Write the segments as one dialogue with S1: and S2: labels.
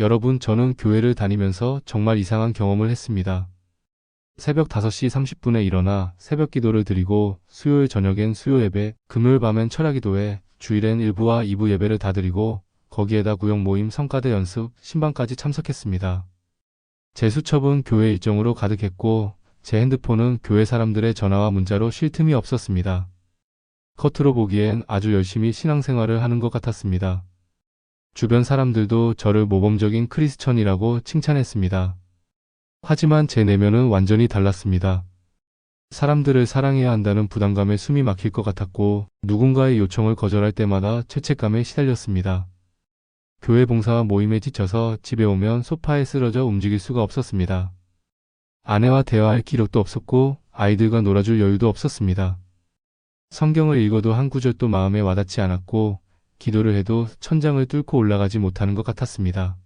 S1: 여러분, 저는 교회를 다니면서 정말 이상한 경험을 했습니다. 새벽 5시 30분에 일어나 새벽 기도를 드리고 수요일 저녁엔 수요 예배, 금요일 밤엔 철야 기도회, 주일엔 1부와 2부 예배를 다 드리고 거기에다 구역 모임, 성가대 연습, 신방까지 참석했습니다. 제 수첩은 교회 일정으로 가득했고 제 핸드폰은 교회 사람들의 전화와 문자로 쉴 틈이 없었습니다. 겉으로 보기엔 아주 열심히 신앙생활을 하는 것 같았습니다. 주변 사람들도 저를 모범적인 크리스천이라고 칭찬했습니다. 하지만 제 내면은 완전히 달랐습니다. 사람들을 사랑해야 한다는 부담감에 숨이 막힐 것 같았고 누군가의 요청을 거절할 때마다 죄책감에 시달렸습니다. 교회 봉사와 모임에 지쳐서 집에 오면 소파에 쓰러져 움직일 수가 없었습니다. 아내와 대화할 기력도 없었고 아이들과 놀아줄 여유도 없었습니다. 성경을 읽어도 한 구절도 마음에 와닿지 않았고 기도를 해도 천장을 뚫고 올라가지 못하는 것 같았습니다.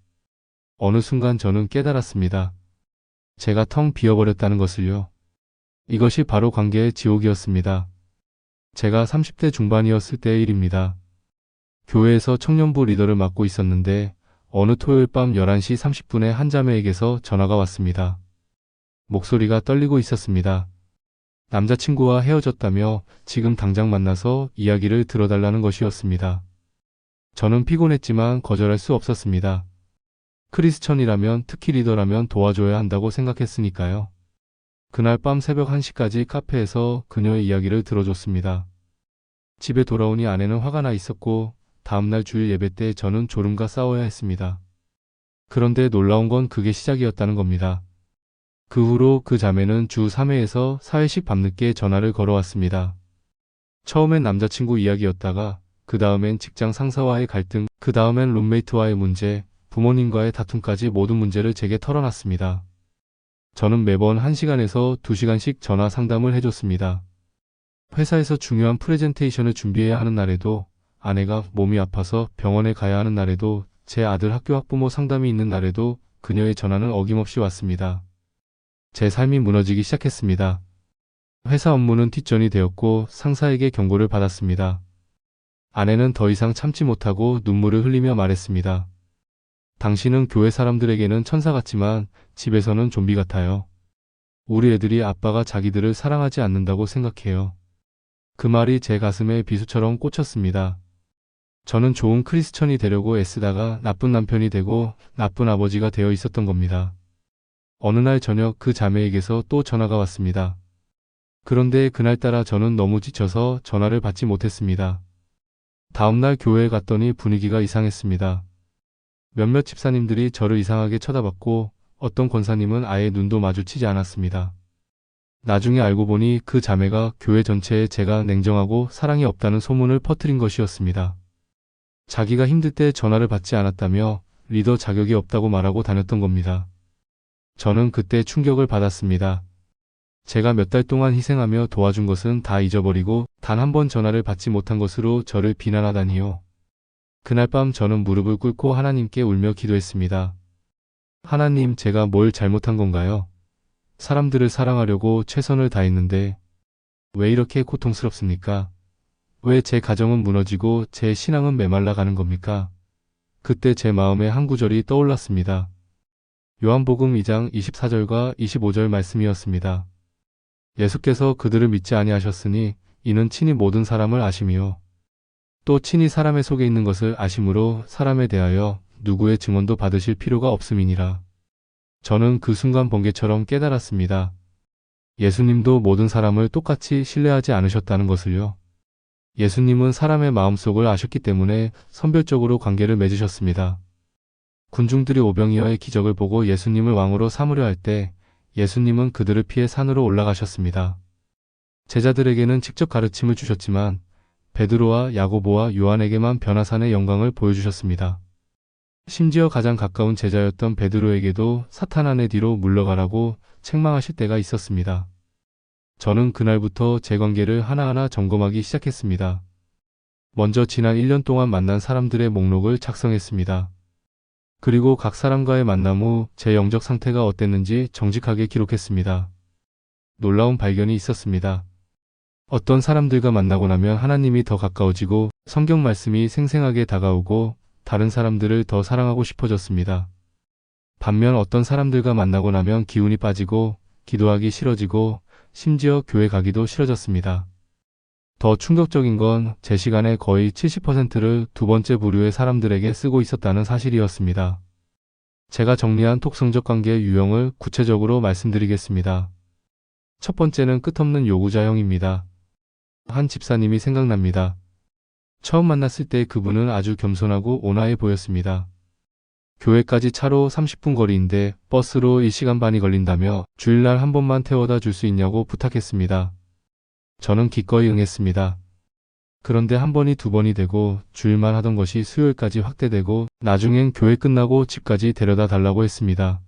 S1: 어느 순간 저는 깨달았습니다. 제가 텅 비어버렸다는 것을요. 이것이 바로 관계의 지옥이었습니다. 제가 30대 중반이었을 때의 일입니다. 교회에서 청년부 리더를 맡고 있었는데 어느 토요일 밤 11시 30분에 한 자매에게서 전화가 왔습니다. 목소리가 떨리고 있었습니다. 남자친구와 헤어졌다며 지금 당장 만나서 이야기를 들어달라는 것이었습니다. 저는 피곤했지만 거절할 수 없었습니다. 크리스천이라면 특히 리더라면 도와줘야 한다고 생각했으니까요. 그날 밤 새벽 1시까지 카페에서 그녀의 이야기를 들어줬습니다. 집에 돌아오니 아내는 화가 나 있었고 다음날 주일 예배 때 저는 졸음과 싸워야 했습니다. 그런데 놀라운 건 그게 시작이었다는 겁니다. 그 후로 그 자매는 주 3회에서 4회씩 밤늦게 전화를 걸어왔습니다. 처음엔 남자친구 이야기였다가 그 다음엔 직장 상사와의 갈등, 그 다음엔 룸메이트와의 문제, 부모님과의 다툼까지 모든 문제를 제게 털어놨습니다. 저는 매번 1시간에서 2시간씩 전화 상담을 해줬습니다. 회사에서 중요한 프레젠테이션을 준비해야 하는 날에도 아내가 몸이 아파서 병원에 가야 하는 날에도 제 아들 학교 학부모 상담이 있는 날에도 그녀의 전화는 어김없이 왔습니다. 제 삶이 무너지기 시작했습니다. 회사 업무는 뒷전이 되었고 상사에게 경고를 받았습니다. 아내는 더 이상 참지 못하고 눈물을 흘리며 말했습니다. 당신은 교회 사람들에게는 천사 같지만 집에서는 좀비 같아요. 우리 애들이 아빠가 자기들을 사랑하지 않는다고 생각해요. 그 말이 제 가슴에 비수처럼 꽂혔습니다. 저는 좋은 크리스천이 되려고 애쓰다가 나쁜 남편이 되고 나쁜 아버지가 되어 있었던 겁니다. 어느 날 저녁 그 자매에게서 또 전화가 왔습니다. 그런데 그날따라 저는 너무 지쳐서 전화를 받지 못했습니다. 다음날 교회에 갔더니 분위기가 이상했습니다. 몇몇 집사님들이 저를 이상하게 쳐다봤고 어떤 권사님은 아예 눈도 마주치지 않았습니다. 나중에 알고 보니 그 자매가 교회 전체에 제가 냉정하고 사랑이 없다는 소문을 퍼뜨린 것이었습니다. 자기가 힘들 때 전화를 받지 않았다며 리더 자격이 없다고 말하고 다녔던 겁니다. 저는 그때 충격을 받았습니다. 제가 몇 달 동안 희생하며 도와준 것은 다 잊어버리고 단 한 번 전화를 받지 못한 것으로 저를 비난하다니요. 그날 밤 저는 무릎을 꿇고 하나님께 울며 기도했습니다. 하나님, 제가 뭘 잘못한 건가요? 사람들을 사랑하려고 최선을 다했는데 왜 이렇게 고통스럽습니까? 왜 제 가정은 무너지고 제 신앙은 메말라 가는 겁니까? 그때 제 마음에 한 구절이 떠올랐습니다. 요한복음 2장 24절과 25절 말씀이었습니다. 예수께서 그들을 믿지 아니하셨으니 이는 친히 모든 사람을 아심이요. 또 친히 사람의 속에 있는 것을 아심으로 사람에 대하여 누구의 증언도 받으실 필요가 없음이니라. 저는 그 순간 번개처럼 깨달았습니다. 예수님도 모든 사람을 똑같이 신뢰하지 않으셨다는 것을요. 예수님은 사람의 마음속을 아셨기 때문에 선별적으로 관계를 맺으셨습니다. 군중들이 오병이어의 기적을 보고 예수님을 왕으로 삼으려 할 때 예수님은 그들을 피해 산으로 올라가셨습니다. 제자들에게는 직접 가르침을 주셨지만 베드로와 야고보와 요한에게만 변화산의 영광을 보여주셨습니다. 심지어 가장 가까운 제자였던 베드로에게도 사탄 안의 뒤로 물러가라고 책망하실 때가 있었습니다. 저는 그날부터 제 관계를 하나하나 점검하기 시작했습니다. 먼저 지난 1년 동안 만난 사람들의 목록을 작성했습니다. 그리고 각 사람과의 만남 후 제 영적 상태가 어땠는지 정직하게 기록했습니다. 놀라운 발견이 있었습니다. 어떤 사람들과 만나고 나면 하나님이 더 가까워지고 성경 말씀이 생생하게 다가오고 다른 사람들을 더 사랑하고 싶어졌습니다. 반면 어떤 사람들과 만나고 나면 기운이 빠지고 기도하기 싫어지고 심지어 교회 가기도 싫어졌습니다. 더 충격적인 건 제 시간의 거의 70%를 두 번째 부류의 사람들에게 쓰고 있었다는 사실이었습니다. 제가 정리한 톡 성적 관계의 유형을 구체적으로 말씀드리겠습니다. 첫 번째는 끝없는 요구자형입니다. 한 집사님이 생각납니다. 처음 만났을 때 그분은 아주 겸손하고 온화해 보였습니다. 교회까지 차로 30분 거리인데 버스로 1시간 반이 걸린다며 주일날 한 번만 태워다 줄 수 있냐고 부탁했습니다. 저는 기꺼이 응했습니다. 그런데 한 번이 두 번이 되고 주일만 하던 것이 수요일까지 확대되고 나중엔 교회 끝나고 집까지 데려다 달라고 했습니다.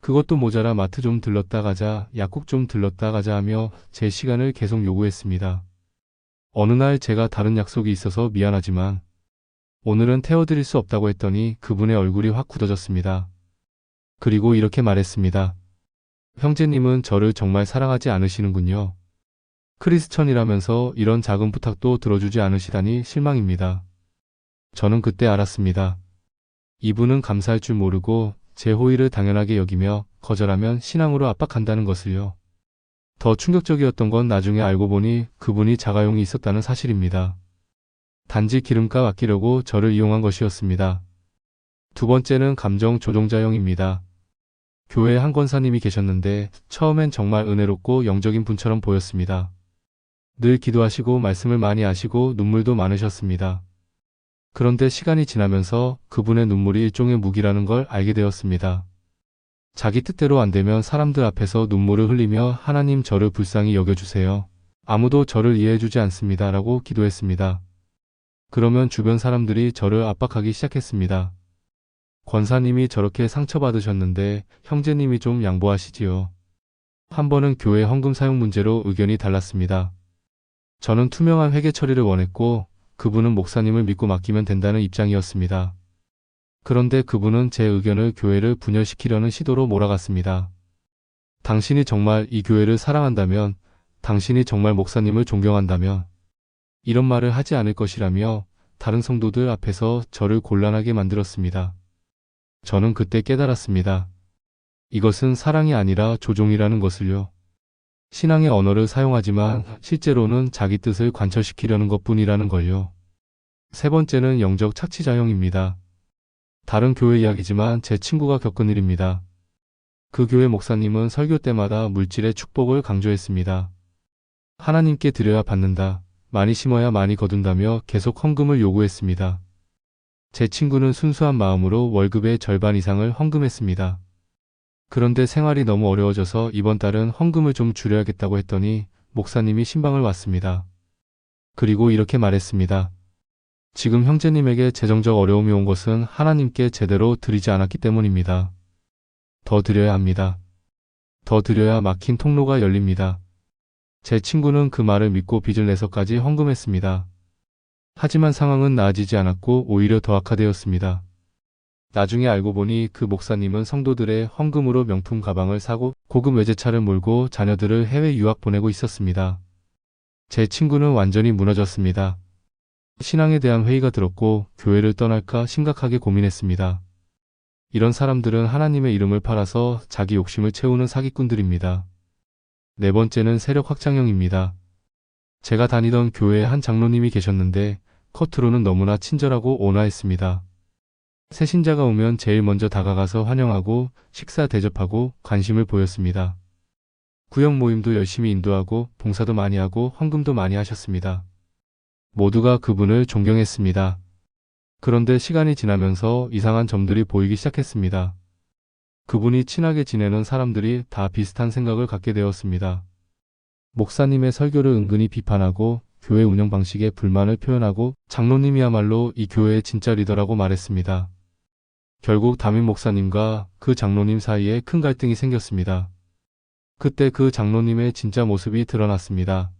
S1: 그것도 모자라 마트 좀 들렀다 가자, 약국 좀 들렀다 가자 하며 제 시간을 계속 요구했습니다. 어느 날 제가 다른 약속이 있어서 미안하지만 오늘은 태워드릴 수 없다고 했더니 그분의 얼굴이 확 굳어졌습니다. 그리고 이렇게 말했습니다. 형제님은 저를 정말 사랑하지 않으시는군요. 크리스천이라면서 이런 작은 부탁도 들어주지 않으시다니 실망입니다. 저는 그때 알았습니다. 이분은 감사할 줄 모르고 제 호의를 당연하게 여기며 거절하면 신앙으로 압박한다는 것을요. 더 충격적이었던 건 나중에 알고 보니 그분이 자가용이 있었다는 사실입니다. 단지 기름값 아끼려고 저를 이용한 것이었습니다. 두 번째는 감정 조종자형입니다. 교회에 한 권사님이 계셨는데 처음엔 정말 은혜롭고 영적인 분처럼 보였습니다. 늘 기도하시고 말씀을 많이 하시고 눈물도 많으셨습니다. 그런데 시간이 지나면서 그분의 눈물이 일종의 무기라는 걸 알게 되었습니다. 자기 뜻대로 안 되면 사람들 앞에서 눈물을 흘리며 하나님 저를 불쌍히 여겨주세요. 아무도 저를 이해해주지 않습니다. 라고 기도했습니다. 그러면 주변 사람들이 저를 압박하기 시작했습니다. 권사님이 저렇게 상처받으셨는데 형제님이 좀 양보하시지요. 한 번은 교회 헌금 사용 문제로 의견이 달랐습니다. 저는 투명한 회계 처리를 원했고 그분은 목사님을 믿고 맡기면 된다는 입장이었습니다. 그런데 그분은 제 의견을 교회를 분열시키려는 시도로 몰아갔습니다. 당신이 정말 이 교회를 사랑한다면, 당신이 정말 목사님을 존경한다면, 이런 말을 하지 않을 것이라며 다른 성도들 앞에서 저를 곤란하게 만들었습니다. 저는 그때 깨달았습니다. 이것은 사랑이 아니라 조종이라는 것을요. 신앙의 언어를 사용하지만 실제로는 자기 뜻을 관철시키려는 것 뿐이라는 걸요. 세 번째는 영적 착취자형입니다. 다른 교회 이야기지만 제 친구가 겪은 일입니다. 그 교회 목사님은 설교 때마다 물질의 축복을 강조했습니다. 하나님께 드려야 받는다. 많이 심어야 많이 거둔다며 계속 헌금을 요구했습니다. 제 친구는 순수한 마음으로 월급의 절반 이상을 헌금했습니다. 그런데 생활이 너무 어려워져서 이번 달은 헌금을 좀 줄여야겠다고 했더니 목사님이 신방을 왔습니다. 그리고 이렇게 말했습니다. 지금 형제님에게 재정적 어려움이 온 것은 하나님께 제대로 드리지 않았기 때문입니다. 더 드려야 합니다. 더 드려야 막힌 통로가 열립니다. 제 친구는 그 말을 믿고 빚을 내서까지 헌금했습니다. 하지만 상황은 나아지지 않았고 오히려 더 악화되었습니다. 나중에 알고 보니 그 목사님은 성도들의 헌금으로 명품 가방을 사고 고급 외제차를 몰고 자녀들을 해외 유학 보내고 있었습니다. 제 친구는 완전히 무너졌습니다. 신앙에 대한 회의가 들었고 교회를 떠날까 심각하게 고민했습니다. 이런 사람들은 하나님의 이름을 팔아서 자기 욕심을 채우는 사기꾼들입니다. 네 번째는 세력 확장형입니다. 제가 다니던 교회에 한 장로님이 계셨는데 겉으로는 너무나 친절하고 온화했습니다. 새 신자가 오면 제일 먼저 다가가서 환영하고 식사 대접하고 관심을 보였습니다. 구역 모임도 열심히 인도하고 봉사도 많이 하고 헌금도 많이 하셨습니다. 모두가 그분을 존경했습니다. 그런데 시간이 지나면서 이상한 점들이 보이기 시작했습니다. 그분이 친하게 지내는 사람들이 다 비슷한 생각을 갖게 되었습니다. 목사님의 설교를 은근히 비판하고 교회 운영 방식에 불만을 표현하고 장로님이야말로 이 교회의 진짜 리더라고 말했습니다. 결국 담임 목사님과 그 장로님 사이에 큰 갈등이 생겼습니다. 그때 그 장로님의 진짜 모습이 드러났습니다.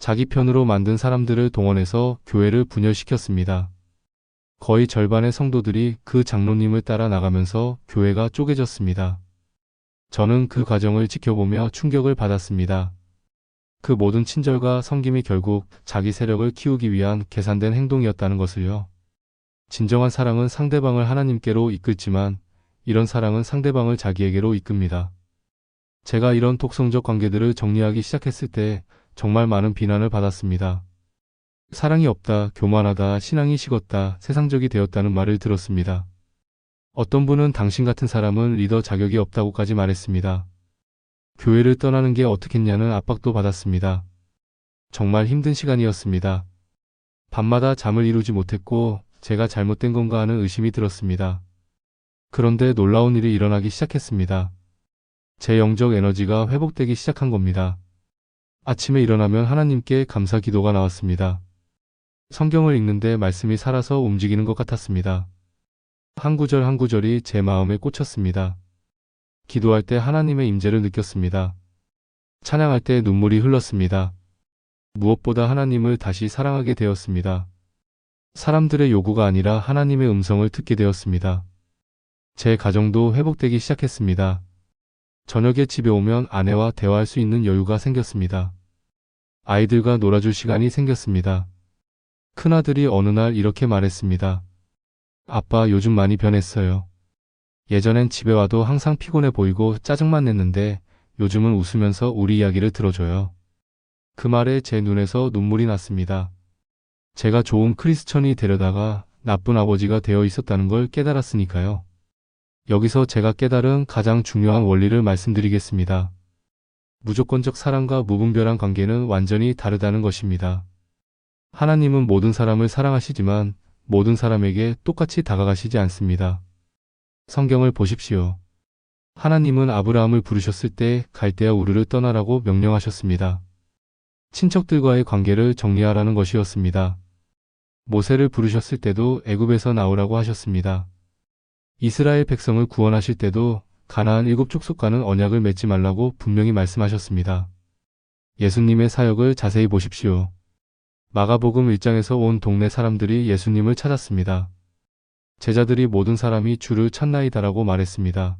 S1: 자기 편으로 만든 사람들을 동원해서 교회를 분열시켰습니다. 거의 절반의 성도들이 그 장로님을 따라 나가면서 교회가 쪼개졌습니다. 저는 그 과정을 지켜보며 충격을 받았습니다. 그 모든 친절과 섬김이 결국 자기 세력을 키우기 위한 계산된 행동이었다는 것을요. 진정한 사랑은 상대방을 하나님께로 이끌지만 이런 사랑은 상대방을 자기에게로 이끕니다. 제가 이런 독성적 관계들을 정리하기 시작했을 때 정말 많은 비난을 받았습니다. 사랑이 없다, 교만하다, 신앙이 식었다, 세상적이 되었다는 말을 들었습니다. 어떤 분은 당신 같은 사람은 리더 자격이 없다고까지 말했습니다. 교회를 떠나는 게 어떻겠냐는 압박도 받았습니다. 정말 힘든 시간이었습니다. 밤마다 잠을 이루지 못했고 제가 잘못된 건가 하는 의심이 들었습니다. 그런데 놀라운 일이 일어나기 시작했습니다. 제 영적 에너지가 회복되기 시작한 겁니다. 아침에 일어나면 하나님께 감사 기도가 나왔습니다. 성경을 읽는데 말씀이 살아서 움직이는 것 같았습니다. 한 구절 한 구절이 제 마음에 꽂혔습니다. 기도할 때 하나님의 임재를 느꼈습니다. 찬양할 때 눈물이 흘렀습니다. 무엇보다 하나님을 다시 사랑하게 되었습니다. 사람들의 요구가 아니라 하나님의 음성을 듣게 되었습니다. 제 가정도 회복되기 시작했습니다. 저녁에 집에 오면 아내와 대화할 수 있는 여유가 생겼습니다. 아이들과 놀아줄 시간이 생겼습니다. 큰아들이 어느 날 이렇게 말했습니다. 아빠 요즘 많이 변했어요. 예전엔 집에 와도 항상 피곤해 보이고 짜증만 냈는데 요즘은 웃으면서 우리 이야기를 들어줘요. 그 말에 제 눈에서 눈물이 났습니다. 제가 좋은 크리스천이 되려다가 나쁜 아버지가 되어 있었다는 걸 깨달았으니까요. 여기서 제가 깨달은 가장 중요한 원리를 말씀드리겠습니다. 무조건적 사랑과 무분별한 관계는 완전히 다르다는 것입니다. 하나님은 모든 사람을 사랑하시지만 모든 사람에게 똑같이 다가가시지 않습니다. 성경을 보십시오. 하나님은 아브라함을 부르셨을 때 갈대아 우르를 떠나라고 명령하셨습니다. 친척들과의 관계를 정리하라는 것이었습니다. 모세를 부르셨을 때도 애굽에서 나오라고 하셨습니다. 이스라엘 백성을 구원하실 때도 가나안 일곱 족속과는 언약을 맺지 말라고 분명히 말씀하셨습니다. 예수님의 사역을 자세히 보십시오. 마가복음 1장에서 온 동네 사람들이 예수님을 찾았습니다. 제자들이 모든 사람이 주를 찾나이다라고 말했습니다.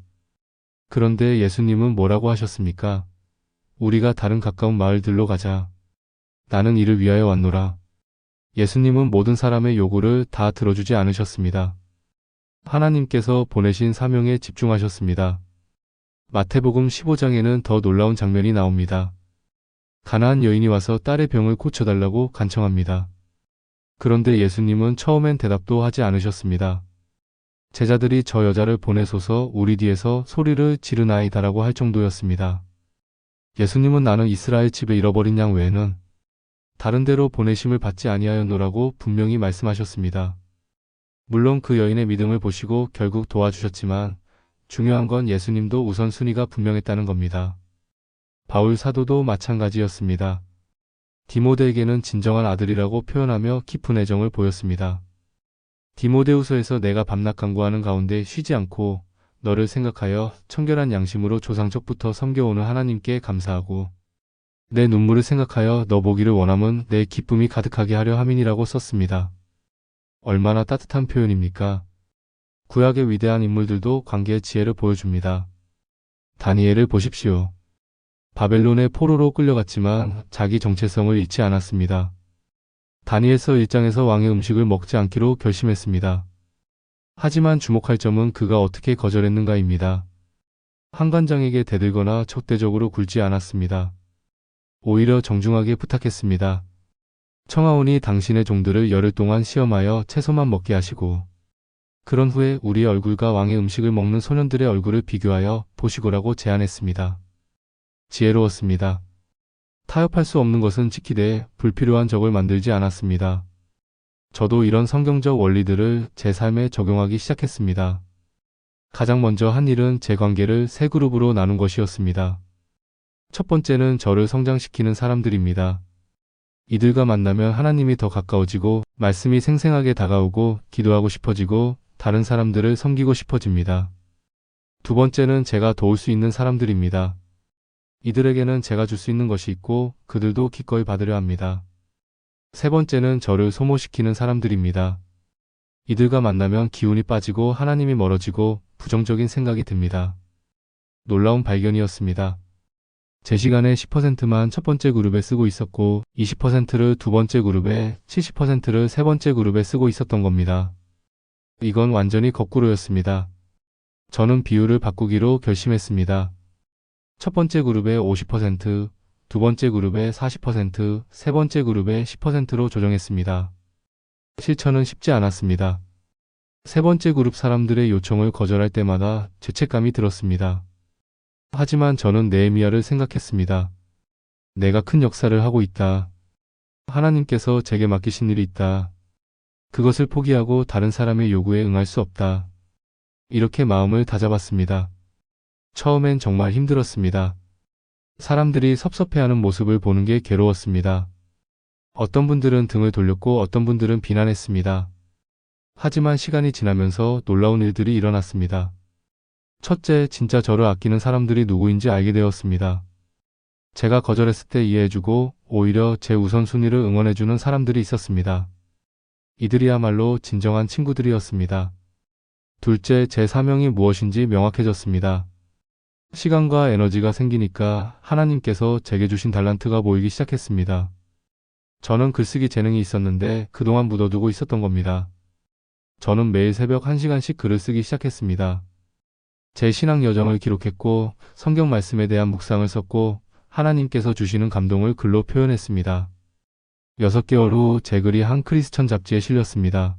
S1: 그런데 예수님은 뭐라고 하셨습니까? 우리가 다른 가까운 마을들로 가자. 나는 이를 위하여 왔노라. 예수님은 모든 사람의 요구를 다 들어주지 않으셨습니다. 하나님께서 보내신 사명에 집중하셨습니다. 마태복음 15장에는 더 놀라운 장면이 나옵니다. 가나안 여인이 와서 딸의 병을 고쳐달라고 간청합니다. 그런데 예수님은 처음엔 대답도 하지 않으셨습니다. 제자들이 저 여자를 보내소서 우리 뒤에서 소리를 지르나이다라고 할 정도였습니다. 예수님은 나는 이스라엘 집에 잃어버린 양 외에는 다른 데로 보내심을 받지 아니하였노라고 분명히 말씀하셨습니다. 물론 그 여인의 믿음을 보시고 결국 도와주셨지만 중요한 건 예수님도 우선순위가 분명했다는 겁니다. 바울 사도도 마찬가지였습니다. 디모데에게는 진정한 아들이라고 표현하며 깊은 애정을 보였습니다. 디모데후서에서 내가 밤낮 간구하는 가운데 쉬지 않고 너를 생각하여 청결한 양심으로 조상적부터 섬겨오는 하나님께 감사하고 내 눈물을 생각하여 너 보기를 원함은 내 기쁨이 가득하게 하려 함이니라고 썼습니다. 얼마나 따뜻한 표현입니까? 구약의 위대한 인물들도 관계의 지혜를 보여줍니다. 다니엘을 보십시오. 바벨론의 포로로 끌려갔지만 자기 정체성을 잃지 않았습니다. 다니엘서 1장에서 왕의 음식을 먹지 않기로 결심했습니다. 하지만 주목할 점은 그가 어떻게 거절했는가입니다. 한관장에게 대들거나 적대적으로 굴지 않았습니다. 오히려 정중하게 부탁했습니다. 청하오니 당신의 종들을 열흘 동안 시험하여 채소만 먹게 하시고 그런 후에 우리의 얼굴과 왕의 음식을 먹는 소년들의 얼굴을 비교하여 보시고라고 제안했습니다. 지혜로웠습니다. 타협할 수 없는 것은 지키되 불필요한 적을 만들지 않았습니다. 저도 이런 성경적 원리들을 제 삶에 적용하기 시작했습니다. 가장 먼저 한 일은 제 관계를 세 그룹으로 나눈 것이었습니다. 첫 번째는 저를 성장시키는 사람들입니다. 이들과 만나면 하나님이 더 가까워지고 말씀이 생생하게 다가오고 기도하고 싶어지고 다른 사람들을 섬기고 싶어집니다. 두 번째는 제가 도울 수 있는 사람들입니다. 이들에게는 제가 줄 수 있는 것이 있고 그들도 기꺼이 받으려 합니다. 세 번째는 저를 소모시키는 사람들입니다. 이들과 만나면 기운이 빠지고 하나님이 멀어지고 부정적인 생각이 듭니다. 놀라운 발견이었습니다. 제 시간의 10%만 첫 번째 그룹에 쓰고 있었고 20%를 두 번째 그룹에 70%를 세 번째 그룹에 쓰고 있었던 겁니다. 이건 완전히 거꾸로였습니다. 저는 비율을 바꾸기로 결심했습니다. 첫 번째 그룹의 50%, 두 번째 그룹의 40%, 세 번째 그룹의 10%로 조정했습니다. 실천은 쉽지 않았습니다. 세 번째 그룹 사람들의 요청을 거절할 때마다 죄책감이 들었습니다. 하지만 저는 네헤미야를 생각했습니다. 내가 큰 역사를 하고 있다. 하나님께서 제게 맡기신 일이 있다. 그것을 포기하고 다른 사람의 요구에 응할 수 없다. 이렇게 마음을 다잡았습니다. 처음엔 정말 힘들었습니다. 사람들이 섭섭해하는 모습을 보는 게 괴로웠습니다. 어떤 분들은 등을 돌렸고 어떤 분들은 비난했습니다. 하지만 시간이 지나면서 놀라운 일들이 일어났습니다. 첫째, 진짜 저를 아끼는 사람들이 누구인지 알게 되었습니다. 제가 거절했을 때 이해해주고 오히려 제 우선순위를 응원해주는 사람들이 있었습니다. 이들이야말로 진정한 친구들이었습니다. 둘째, 제 사명이 무엇인지 명확해졌습니다. 시간과 에너지가 생기니까 하나님께서 제게 주신 달란트가 보이기 시작했습니다. 저는 글쓰기 재능이 있었는데 그동안 묻어두고 있었던 겁니다. 저는 매일 새벽 1시간씩 글을 쓰기 시작했습니다. 제 신앙 여정을 기록했고 성경 말씀에 대한 묵상을 썼고 하나님께서 주시는 감동을 글로 표현했습니다. 6개월 후 제 글이 한 크리스천 잡지에 실렸습니다.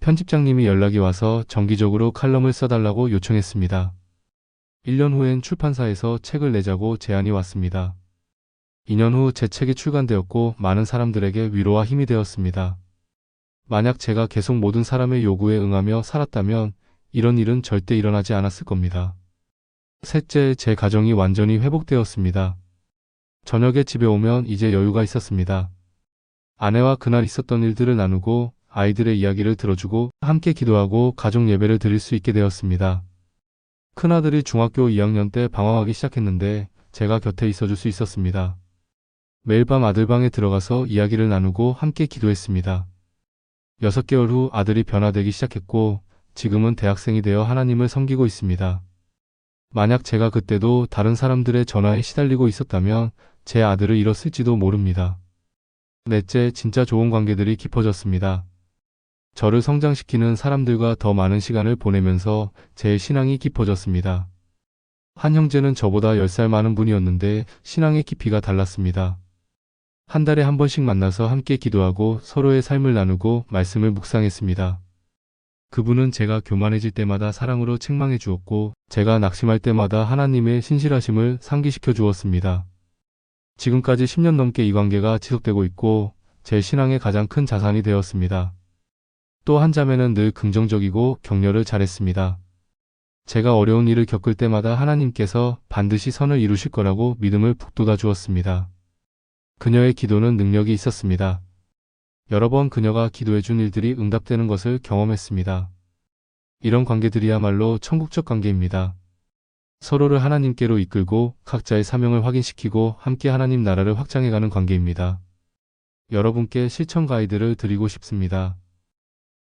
S1: 편집장님이 연락이 와서 정기적으로 칼럼을 써달라고 요청했습니다. 1년 후엔 출판사에서 책을 내자고 제안이 왔습니다. 2년 후 제 책이 출간되었고 많은 사람들에게 위로와 힘이 되었습니다. 만약 제가 계속 모든 사람의 요구에 응하며 살았다면 이런 일은 절대 일어나지 않았을 겁니다. 셋째, 제 가정이 완전히 회복되었습니다. 저녁에 집에 오면 이제 여유가 있었습니다. 아내와 그날 있었던 일들을 나누고 아이들의 이야기를 들어주고 함께 기도하고 가족 예배를 드릴 수 있게 되었습니다. 큰아들이 중학교 2학년 때 방황하기 시작했는데 제가 곁에 있어줄 수 있었습니다. 매일 밤 아들 방에 들어가서 이야기를 나누고 함께 기도했습니다. 6개월 후 아들이 변화되기 시작했고 지금은 대학생이 되어 하나님을 섬기고 있습니다. 만약 제가 그때도 다른 사람들의 전화에 시달리고 있었다면 제 아들을 잃었을지도 모릅니다. 넷째, 진짜 좋은 관계들이 깊어졌습니다. 저를 성장시키는 사람들과 더 많은 시간을 보내면서 제 신앙이 깊어졌습니다. 한 형제는 저보다 10살 많은 분이었는데 신앙의 깊이가 달랐습니다. 한 달에 한 번씩 만나서 함께 기도하고 서로의 삶을 나누고 말씀을 묵상했습니다. 그분은 제가 교만해질 때마다 사랑으로 책망해 주었고 제가 낙심할 때마다 하나님의 신실하심을 상기시켜 주었습니다. 지금까지 10년 넘게 이 관계가 지속되고 있고 제 신앙의 가장 큰 자산이 되었습니다. 또 한 자매는 늘 긍정적이고 격려를 잘했습니다. 제가 어려운 일을 겪을 때마다 하나님께서 반드시 선을 이루실 거라고 믿음을 북돋아 주었습니다. 그녀의 기도는 능력이 있었습니다. 여러 번 그녀가 기도해 준 일들이 응답되는 것을 경험했습니다. 이런 관계들이야말로 천국적 관계입니다. 서로를 하나님께로 이끌고 각자의 사명을 확인시키고 함께 하나님 나라를 확장해가는 관계입니다. 여러분께 실천 가이드를 드리고 싶습니다.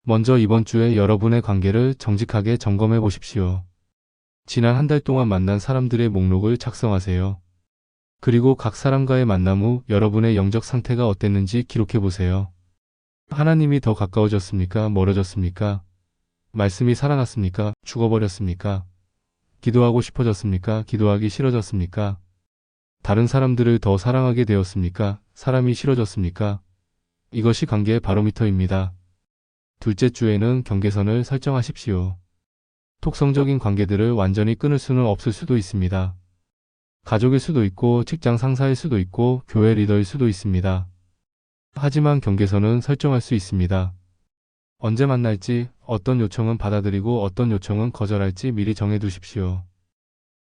S1: 먼저 이번 주에 여러분의 관계를 정직하게 점검해 보십시오. 지난 한 달 동안 만난 사람들의 목록을 작성하세요. 그리고 각 사람과의 만남 후 여러분의 영적 상태가 어땠는지 기록해 보세요. 하나님이 더 가까워졌습니까? 멀어졌습니까? 말씀이 살아났습니까? 죽어버렸습니까? 기도하고 싶어졌습니까? 기도하기 싫어졌습니까? 다른 사람들을 더 사랑하게 되었습니까? 사람이 싫어졌습니까? 이것이 관계의 바로미터입니다. 둘째 주에는 경계선을 설정하십시오. 톡성적인 관계들을 완전히 끊을 수는 없을 수도 있습니다. 가족일 수도 있고 직장 상사일 수도 있고 교회 리더일 수도 있습니다. 하지만 경계선은 설정할 수 있습니다. 언제 만날지, 어떤 요청은 받아들이고 어떤 요청은 거절할지 미리 정해두십시오.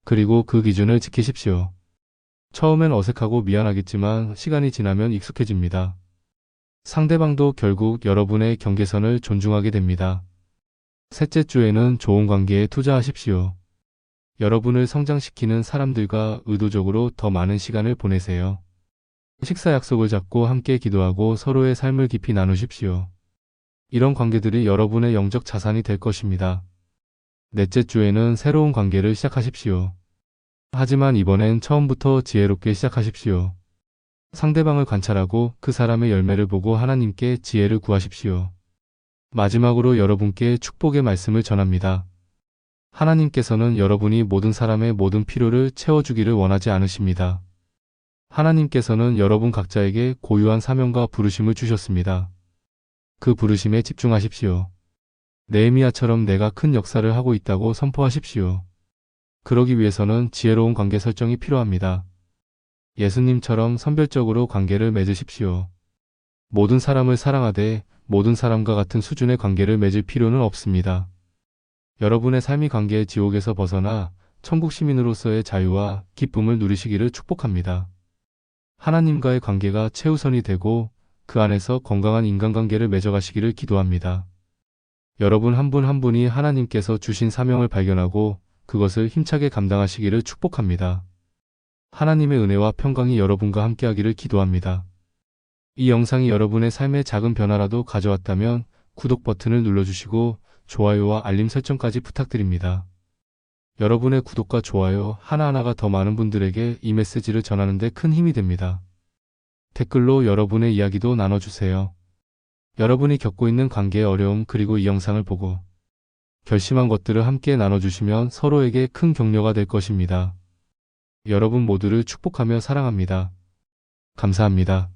S1: 그리고 그 기준을 지키십시오. 처음엔 어색하고 미안하겠지만 시간이 지나면 익숙해집니다. 상대방도 결국 여러분의 경계선을 존중하게 됩니다. 셋째 주에는 좋은 관계에 투자하십시오. 여러분을 성장시키는 사람들과 의도적으로 더 많은 시간을 보내세요. 식사 약속을 잡고 함께 기도하고 서로의 삶을 깊이 나누십시오. 이런 관계들이 여러분의 영적 자산이 될 것입니다. 넷째 주에는 새로운 관계를 시작하십시오. 하지만 이번엔 처음부터 지혜롭게 시작하십시오. 상대방을 관찰하고 그 사람의 열매를 보고 하나님께 지혜를 구하십시오. 마지막으로 여러분께 축복의 말씀을 전합니다. 하나님께서는 여러분이 모든 사람의 모든 필요를 채워주기를 원하지 않으십니다. 하나님께서는 여러분 각자에게 고유한 사명과 부르심을 주셨습니다. 그 부르심에 집중하십시오. 네헤미야처럼 내가 큰 역사를 하고 있다고 선포하십시오. 그러기 위해서는 지혜로운 관계 설정이 필요합니다. 예수님처럼 선별적으로 관계를 맺으십시오. 모든 사람을 사랑하되 모든 사람과 같은 수준의 관계를 맺을 필요는 없습니다. 여러분의 삶이 관계의 지옥에서 벗어나 천국 시민으로서의 자유와 기쁨을 누리시기를 축복합니다. 하나님과의 관계가 최우선이 되고 그 안에서 건강한 인간관계를 맺어가시기를 기도합니다. 여러분 한분한 분이 하나님께서 주신 사명을 발견하고 그것을 힘차게 감당하시기를 축복합니다. 하나님의 은혜와 평강이 여러분과 함께하기를 기도합니다. 이 영상이 여러분의 삶에 작은 변화라도 가져왔다면 구독 버튼을 눌러주시고 좋아요와 알림 설정까지 부탁드립니다. 여러분의 구독과 좋아요 하나하나가 더 많은 분들에게 이 메시지를 전하는 데 큰 힘이 됩니다. 댓글로 여러분의 이야기도 나눠주세요. 여러분이 겪고 있는 관계의 어려움 그리고 이 영상을 보고 결심한 것들을 함께 나눠주시면 서로에게 큰 격려가 될 것입니다. 여러분 모두를 축복하며 사랑합니다. 감사합니다.